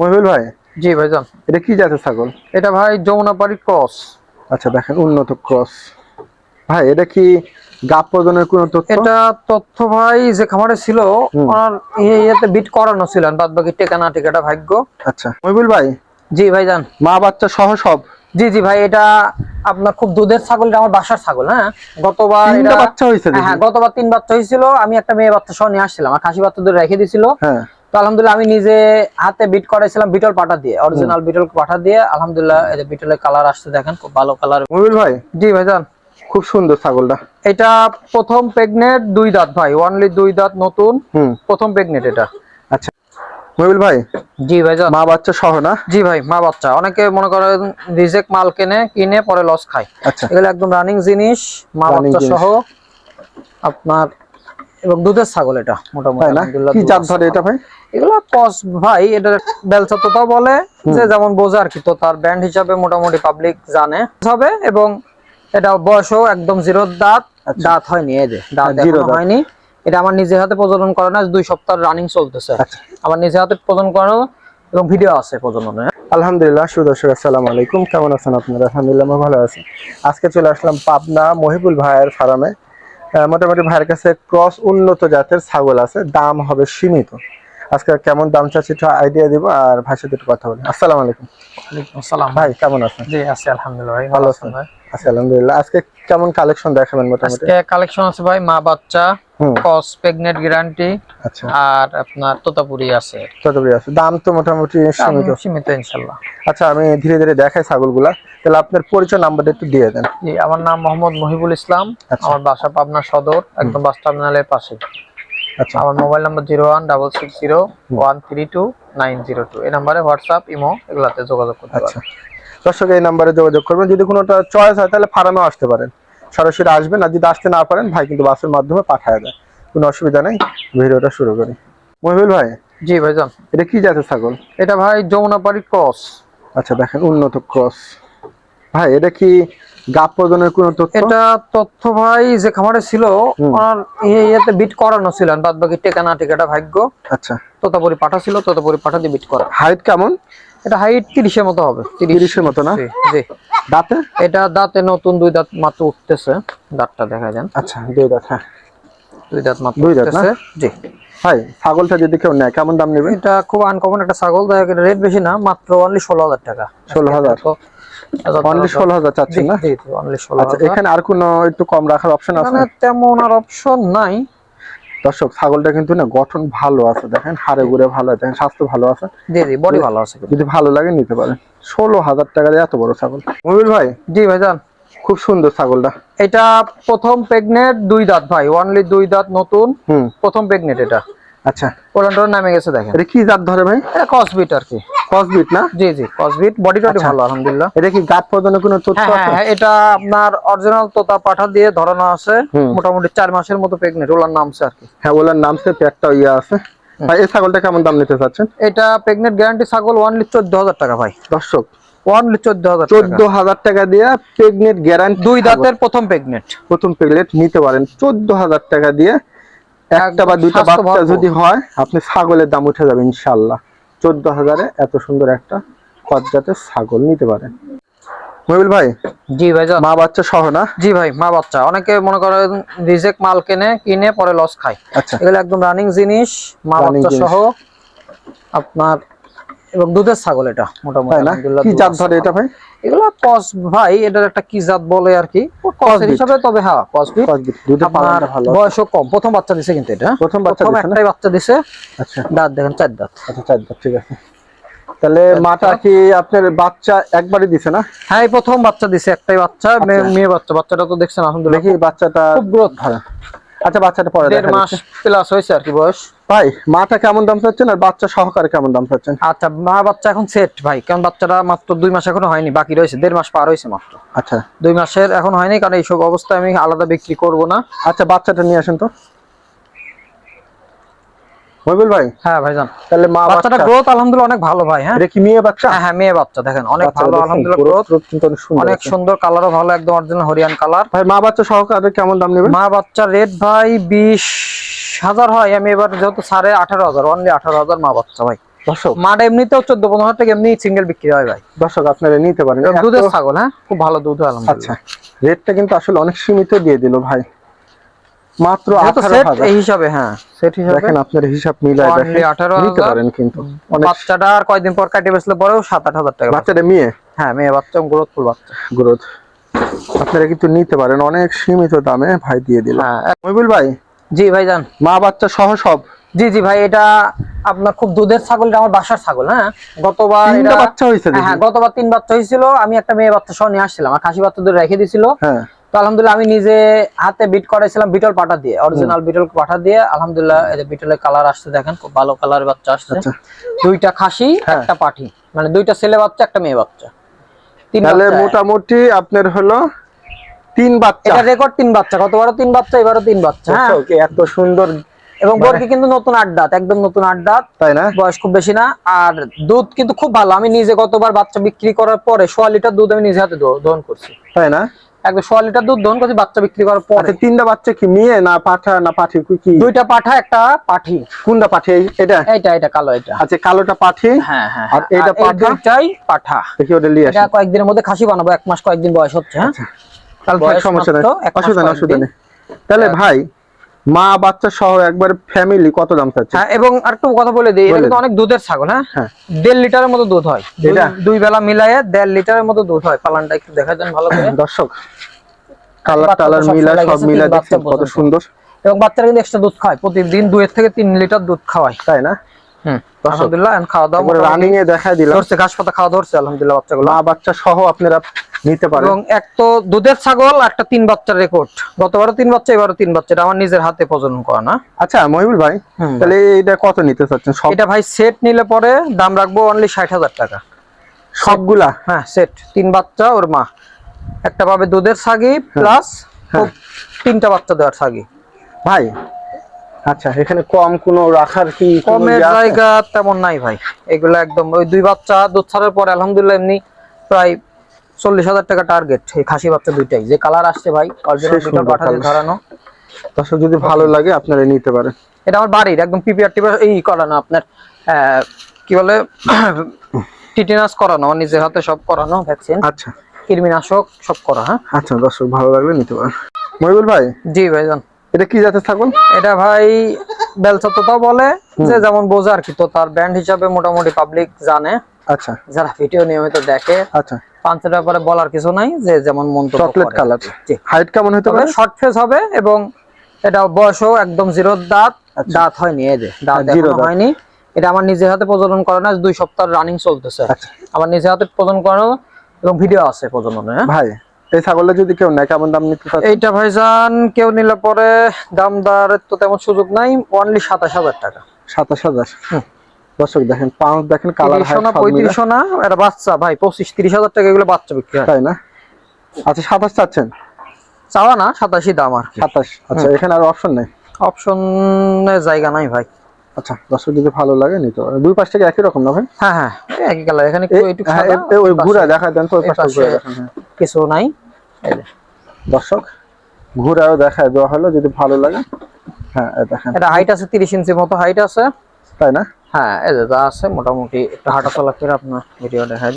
মহিবুল ভাই? জি ভাইজান। এটা কি জাতের ছাগল? এটা ভাই যমুনাপাড়ি ক্রস। আচ্ছা দেখেন উন্নত ক্রস। ভাই এটা কি গাপ প্রজনের কোন তথ্য? এটা তথ্য ভাই যে খামারে ছিল ওনার ইয়ে- ইয়েতে বিট করানো ছিল বাদ বাকি টেকা না টেকাটা ভাগ্য। আচ্ছা মহিবুল ভাই? জি ভাইজান। মা বাচ্চা সহ সব? জি জি ভাই এটা আপনার খুব দুধের ছাগল আমার বাসার ছাগল হ্যাঁ? গতবার বাচ্চা হয়েছে দেখি। হ্যাঁ গতবার তিন বাচ্চা হয়েছিল আমি একটা মেয়ে বাচ্চা সহ নিয়ে আসছিলাম আর খাসি বাচ্চা দুটো রেখে দিয়েছিল হ্যাঁ। তো আলহামদুলিল্লাহ আমি নিজে হাতে বিট করাইছিলাম বিটল পাটা দিয়ে অরিজিনাল বিটল পাটা দিয়ে। আলহামদুলিল্লাহ এই যে বিটলের কালার আসছে দেখেন খুব ভালো কালার মহিবুল ভাই? জি ভাইজান। খুব সুন্দর ছাগলটা। এটা প্রথম প্রেগনেন্ট দুই দাঁত ভাই ওনলি দুই দাঁত নতুন হুম। প্রথম প্রেগনেন্ট এটা। আচ্ছা। মহিবুল ভাই? জি ভাইজান। মা বাচ্চা সহ না? জি ভাই মা বাচ্চা। অনেকে মনে করেন রিজেক্ট মাল কেনে কিনে পরে লস খায়। আচ্ছা। এগুলো একদম রানিং জিনিস মা বাচ্চা সহ। আপনার এবং দুধের ছাগল এটা মোটামুটি কি জাত ধরে এটা ভাই? এগুলো কস ভাই এটা বেলচা তোতা বলে যে যেমন বোঝে আর কি তো তার ব্র্যান্ড হিসাবে মোটামুটি পাবলিক জানে। হবে এবং এটা বয়সও একদম জিরো দাঁত। আচ্ছা। দাঁত হয়নি এই যে দাঁত জিরো হয়নি। এটা আমার নিজের হাতে প্রজনন করানো দুই সপ্তাহ রানিং চলতেছে। আচ্ছা। আমার নিজের হাতে প্রজনন করানো এবং ভিডিও আছে প্রজননে। আলহামদুলিল্লাহ সুদর্শক আসসালামু আলাইকুম। কেমন আছেন আপনারা? আলহামদুলিল্লাহ ভালো আছি। আজকে চলে আসলাম পাবনা মহিবুল ভাইয়ের ফার্মে মোটামুটি ভাইয়ের কাছে ক্রস উন্নত জাতের ছাগল আছে দাম হবে সীমিত। আজকে কেমন দাম চাচ্ছি একটু আইডিয়া দিব আর ভাইয়ের সাথে একটু কথা বলি। আসসালামু আলাইকুম। ওয়ালাইকুম আসসালাম। ভাই কেমন আছেন? জি আছি আলহামদুলিল্লাহ ভাই ভালো? আছেন? ভাই। আছি আলহামদুলিল্লাহ। আজকে কেমন কালেকশন দেখাবেন মোটামুটি? আজকে কালেকশন আছে ভাই মা বাচ্চা কস প্রেগনেন্ট গ্যারান্টি আচ্ছা। আর আপনার তোতাপুরি আছে। কতগুলি আছে। দাম তো মোটামুটি সীমিত। সীমিত ইনশাল্লাহ। আচ্ছা আমি ধীরে ধীরে দেখাই ছাগলগুলা। তাহলে আপনার পরিচয় নাম্বারটা একটু দিয়ে দেন। জি আমার নাম মোহাম্মদ মহিবুল ইসলাম। আচ্ছা। আমার বাসা পাবনা সদর একদম বাস টার্মিনালের পাশে। আচ্ছা। আমার mobile number zero one double six zero one three two nine zero two এই নাম্বারে হোয়াটসঅ্যাপ ইমো এগুলাতে যোগাযোগ করতে আচ্ছা। পারেন। দর্শক এই নাম্বারে যোগাযোগ করবেন। যদি কোনোটা চয়েস হয় তাহলে ফার্মেও আসতে পারেন। সরাসরি আসবেন আর যদি আসতে না পারেন ভাই কিন্তু বাসের মাধ্যমে পাঠায় দেয় কোনো অসুবিধা নেই ভিডিওটা শুরু করি। মহিবুল ভাই জি ভাইজান। এটা কি জাতের ছাগল? এটা ভাই যমুনাপাড়ি ক্রস। আচ্ছা দেখেন উন্নত ক্রস। ভাই এটা কি গাপ প্রজনের কোনো তথ্য? এটা তথ্য ভাই যে খামারে ছিল। ওনার ইয়ে- বিট করানো ছিল। বাদ বাকি টেকা না টেকাটা ভাগ্য। আচ্ছা। তোতাপুরি পাঠা ছিল তোতাপুরি পাঠা দিয়ে বিট করা। হাইট কেমন? এটা হাইট তিরিশের মতো হবে। তিরিশের মতো না? জি। দাঁতে? এটা দাঁতে নতুন দুই দাঁত মাত্র উঠতেছে দাঁতটা দেখা যান আচ্ছা দুই দাঁত হ্যাঁ। দুই দাঁত মাত্র দুই দাঁত? জি। ভাই ছাগলটা যদি কেউ নেয় কেমন দাম নেবেন এটা খুব আনকমন একটা ছাগল দেখা গেলে রেট বেশি না মাত্র অনলি ষোলো হাজার টাকা। 16,000? তো- অনলি ষোলো হাজার চাচ্ছেন না? অনলি ষোলো আচ্ছা হাজার। এখানে আর কোনো একটু কম রাখার অপশন আছে? মানে তেমন আর অপশন নাই। দর্শক ছাগলটা কিন্তু না গঠন ভালো আছে দেখেন হাড়ে গুড়ে ভালো আছে স্বাস্থ্য ভালো আছে। জি জি বডি ভালো আছে যদি ভালো লাগে নিতে পারেন। ষোলো হাজার টাকা দিয়ে এত বড় ছাগল। মবিল ভাই জি ভাই যান খুব সুন্দর ছাগলটা। এটা প্রথম প্রেগনেন্ট দুই দাঁত ভাই। অনলি দুই দাঁত নতুন। হুম। প্রথম প্রেগনেন্ট এটা। আচ্ছা। পোলান্ডর নামে গেছে দেখেন। এটা কি জাত ধরে ভাই? এটা কসবিট আর কি। কসবিট না? জি জি কসবিট বডি টডি আচ্ছা। ভালো আলহামদুলিল্লাহ। এটা কি গাপ প্রদানের কোনো তথ্য হ্যাঁ হ্যাঁ আছে? হ্যাঁ, এটা আপনার অরিজিনাল তোতা পাঠা দিয়ে ধরানো আছে। মোটামুটি চার মাসের মতো প্রেগনেন্ট ওলার নামছে আর কি। হ্যাঁ ওলার নাম সে পেটটা ইয়ে আছে। ভাই এই ছাগলটা কেমন দাম নিতে চাচ্ছেন? এটা প্রেগনেন্ট গ্যারান্টি ছাগল চোদ্দ হাজার টাকা ভাই। দর্শক হাজার চোদ্দ হাজার টাকা দিয়ে প্রেগনেন্ট গ্যারান্টি দুই দাঁতের প্রথম প্রেগনেন্ট প্রথম প্লেট নিতে পারেন। চোদ্দ হাজার টাকা দিয়ে একটা বা দুটো দুইটা বাচ্চা যদি হয় আপনি ছাগলের দাম উঠে যাবে ইনশাল্লাহ চোদ্দ হাজারে এত সুন্দর একটা পর্যাতে ছাগল নিতে পারেন। মহিবুল ভাই জি ভাই মা বাচ্চা সহ না? জি ভাই মা বাচ্চা। অনেকে মনে করেন রিজেক মাল কিনে কিনে পরে লস খায়। আচ্ছা। এগুলো একদম রানিং জিনিস মা বাচ্চা সহ। আপনার এবং দুধের ছাগল এটা মোটামুটি কি জাত ধরে এটা ভাই? এগুলো কস ভাই এটার একটা কি জাত বলে আর কি? কসের হিসাবে তবে হ্যাঁ দুধে আপনার কম। প্রথম বাচ্চা দিছে কিন্তু এটা। প্রথম বাচ্চা প্রথম একটাই বাচ্চা দিছে। আচ্ছা। দাঁত দেখেন চার দাঁত। আচ্ছা চার দাঁত, ঠিক আছে। তাহলে মাটা কি আপনার বাচ্চা একবারই দিছে না? হ্যাঁ প্রথম বাচ্চা দিছে একটাই বাচ্চা মেয়ে- মেয়ে বাচ্চা। বাচ্চাটা তো দেখছেন আলহামদুলিল্লাহ দেখি বাচ্চাটা খুব গ্রোথ ভালো। আচ্ছা বাচ্চাটা পরে দেড় মাস প্লাস হয়েছে আর কি বয়স। ভাই মাটা কেমন দাম চাচ্ছেন আর বাচ্চা সহকারে কেমন দাম চাচ্ছেন? আচ্ছা মা বাচ্চা এখন সেট ভাই। কারণ বাচ্চাটা মাত্র দুই মাস এখনও হয়নি বাকি রয়েছে দেড় মাস পার হয়েছে মাত্র। আচ্ছা। দুই মাসের এখন হয়নি কারণ এইসব অবস্থায় আমি আলাদা বিক্রি করব না। আচ্ছা বাচ্চাটা নিয়ে আসেন তো। মহিবুল ভাই? হ্যাঁ ভাইজান। তাহলে মা বাচ্চাটা গ্রোথ আলহামদুলিল্লাহ অনেক ভালো ভাই হ্যাঁ? এটা কি মেয়ে বাচ্চা? হ্যাঁ হ্যাঁ মেয়ে বাচ্চা দেখেন অনেক ভালো আলহামদুলিল্লাহ গ্রোথ কিন্তু অনেক সুন্দর অনেক। সুন্দর কালারও ভালো একদম অরিজিনাল হরিয়ান কালার ভাই মা বাচ্চা সহকারে কেমন দাম নেবেন মা বাচ্চা রেট ভাই বিশ হাজার হয় আমি এবার যেহেতু সাড়ে আঠারো হাজার অনলি আঠারো হাজার মা বাচ্চা ভাই। দর্শক। মাঠ এমনিতেও চোদ্দ পনেরো হাজার টাকা এমনি সিঙ্গেল বিক্রি হয় ভাই। দর্শক আপনারা নিতে পারেন। দুধের ছাগল হ্যাঁ? খুব ভালো দুধ আলহামদুলিল্লাহ। আচ্ছা রেটটা কিন্তু আসলে অনেক সীমিত দিয়ে দিল ভাই। মাত্র আঠারো হাজার। এই হিসাবে হ্যাঁ। সেট হিসাবে দেখেন আপনার হিসাব Only দেখেন। 18,000 নিতে পারেন কিন্তু। বাচ্চাটা আর কয়দিন পর কাটিয়ে বেসলে পরেও সাত আট হাজার টাকা বাচ্চাটা মেয়ে? হ্যাঁ মেয়ে বাচ্চা গ্রোথফুল বাচ্চা। গ্রোথ। আপনারা কিন্তু নিতে পারেন অনেক সীমিত দামে ভাই দিয়ে হ্যাঁ মহিবুল ভাই? জি ভাই যান মা বাচ্চা সহ সব? জি জি ভাই এটা আপনার খুব দুধের ছাগল এটা আমার বাসার ছাগল হ্যাঁ? গতবার এটা- বাচ্চা হয়েছে হ্যাঁ গতবার তিন বাচ্চা হয়েছিল আমি একটা মেয়ে বাচ্চা সহ নিয়ে আসছিলাম আর খাসি বাচ্চা দুটো রেখে দিয়েছিল হ্যাঁ। তো আলহামদুলিল্লাহ আমি নিজে হাতে বিট করাইছিলাম বিটল পাটা দিয়ে অরিজিনাল বিটল পাটা দিয়ে। আলহামদুলিল্লাহ এই যে বিটলের কালার আসছে দেখেন খুব ভালো কালারের বাচ্চা আসছে। আচ্ছা। দুইটা খাসি হ্যাঁ। একটা পাঠি। মানে দুইটা ছেলে বাচ্চা একটা মেয়ে বাচ্চা। তাহলে। মোটামুটি আপনার হলো তিন বাচ্চা। এটা রেকর্ড তিন বাচ্চা। গতবারও তিন বাচ্চা এবারও তিন বাচ্চা। হ্যাঁ। দর্শক, এত সুন্দর এবং মানে- বর্গি কিন্তু নতুন আড্ডাত একদম নতুন আড্ডাত তাই না? বয়স খুব বেশি না। আর দুধ কিন্তু খুব ভালো। আমি নিজে গতবার বাচ্চা বিক্রি করার পরে সোয়া লিটার দুধ আমি নিজে হাতে দহন করছি। তাই না? একদম সোয়া লিটার দুধ দহন করছি বাচ্চা বিক্রি করার পরে। আচ্ছা তিনটা বাচ্চা কি মেয়ে না পাঠা না পাঠি? কি- দুইটা পাঠা একটা পাঠি। কোনটা পাঠি? এটা? এটা এটা কালো এটা আচ্ছা কালোটা পাঠি হ্যাঁ হ্যাঁ আর এটা এইটা পাঠা? দেখি ওটা নিয়ে এটা আসি। কয়েকদিনের মধ্যে খাসি বানাবো এক মাস কয়েকদিন বয়স হচ্ছে হ্যাঁ? তাহলে সমস্যা নেই। অসুবিধা নেই অসুবিধা। নেই। তাহলে ভাই মা বাচ্চা সহ একবার ফ্যামিলি কত দাম চাচ্ছে? হ্যাঁ এবং আরেকটু কথা বলে দিই এটা অনেক দুধের ছাগল হ্যাঁ? হ্যাঁ। দেড় লিটারের মতো দুধ হয়। দুই- এটা? দুই বেলা মিলায়ে দেড় লিটারের মতো দুধ হয় পালানটা একটু দেখা দেন ভালো করে। দর্শক কালার টালার মিলা সব মিলা দেখছেন কত সুন্দর। এবং বাচ্চারা কিন্তু এক্সট্রা দুধ খায় প্রতিদিন দুয়ের থেকে তিন লিটার দুধ খাওয়ায়। তাই না? হুম আলহামদুলিল্লাহ খাওয়া দাওয়া রানিং এ দেখা দিলাম। ঘাস পাতা খাওয়া ধরছে আলহামদুলিল্লাহ বাচ্চাগুলো। মা বাচ্চা সহ আপনারা নিতে পারেন এবং এক তো দুধের ছাগল একটা তিন বাচ্চার রেকর্ড। গতবারও তিন বাচ্চা এবারও তিন বাচ্চা। এটা আমার নিজের হাতে প্রজনন করা না। আচ্ছা মহিবুল ভাই তাহলে এটা কত নিতে চাচ্ছেন? সব এটা ভাই সেট নিলে পরে দাম রাখব অনলি ষাট হাজার টাকা। সবগুলা? হ্যাঁ সেট তিন বাচ্চা ওর মা। একটা পাবে দুধের ছাগি প্লাস হ্যাঁ। তিনটা বাচ্চা দেওয়ার ছাগি। ভাই আচ্ছা এখানে কম কোনো রাখার কি কমের ইয়ে জায়গা তেমন নাই ভাই। এগুলো একদম ওই দুই বাচ্চা দুধ ছাড়ার পরে আলহামদুলিল্লাহ এমনি প্রায় চল্লিশ হাজার টাকা টার্গেট এই খাসি বাচ্চা দুইটাই। যে কালার আসছে ভাই অরিজিনাল সেই সুন্দর পাঠা দিয়ে colour। ধরানো। দর্শক যদি ভালো লাগে আপনারা নিতে পারেন। এটা আমার বাড়ির একদম পিপিআর টিপিআর এই করানো আপনার কি বলে টিটিনাস করানো নিজের হাতে সব করানো ভ্যাকসিন আচ্ছা। কৃমিনাশক সব করা হ্যাঁ। আচ্ছা দর্শক ভালো লাগলে নিতে পারেন। মহিবুল ভাই? জি ভাইজান। এটা কি জাতের ছাগল? এটা ভাই বেলচা তোতাও বলে যে যেমন বোঝে আর কি তো তার ব্র্যান্ড হিসাবে মোটামুটি পাবলিক জানে। আচ্ছা। যারা ভিডিও নিয়মিত দেখে আচ্ছা। পাঁচের ব্যাপারে বলার কিছু নাই যে যেমন মন্তব্য চকলেট কালার হাইট কেমন হতে পারে শর্ট ফেস হবে এবং এটা বয়সও একদম জিরো দাঁত আচ্ছা। দাঁত হয়নি এই যে দাঁত হ্যাঁ, দাঁত। হয়নি এটা আমার নিজের হাতে প্রজনন করানো দুই সপ্তাহ রানিং চলতেছে আচ্ছা। আমার নিজের হাতে প্রজনন করানো এবং ভিডিও আছে প্রজননের হ্যাঁ? ভাই এই ছাগলটা যদি কেউ নেয় কেমন দাম নিতে চাচ্ছে এইটা ভাইজান কেউ নিলে পরে দাম দরের তো তেমন সুযোগ নাই অনলি সাতাশ হাজার টাকা সাতাশ হাজার। দর্শক দেখেন পাঁচ দেখেন কালার না পঁয়ত্রিশশো না এটা বাচ্চা ভাই পঁচিশ তিরিশ হাজার টাকা এগুলো বাচ্চা বিক্রি হয়। তাই না? আচ্ছা সাতাশ চাচ্ছেন? চাওয়া না সাতাশি দাম আর সাতাশ। আচ্ছা এখানে আর অপশন নেই? জায়গা নাই ভাই। আচ্ছা দর্শক যদি ভালো লাগে নিতে পারে দুই পাশ থেকে একই রকম না ভাই? হ্যাঁ হ্যাঁ। একই কালার এখানে একটু হ্যাঁ, ওই ঘুরা দেখা দেন তো ওই পাশটা পাশে ঘুরে হ্যাঁ। কিছু নাই। দর্শক ঘুরাও দেখায় দেওয়া হলো যদি ভালো লাগে। হ্যাঁ দেখেন। এটা হাইট আছে তিরিশ ইঞ্চি মতো হাইট আছে। তাই না? হ্যাঁ এই আছে মোটামুটি একটু হাঁটা চলা করে আপনার ভিডিও দেখায়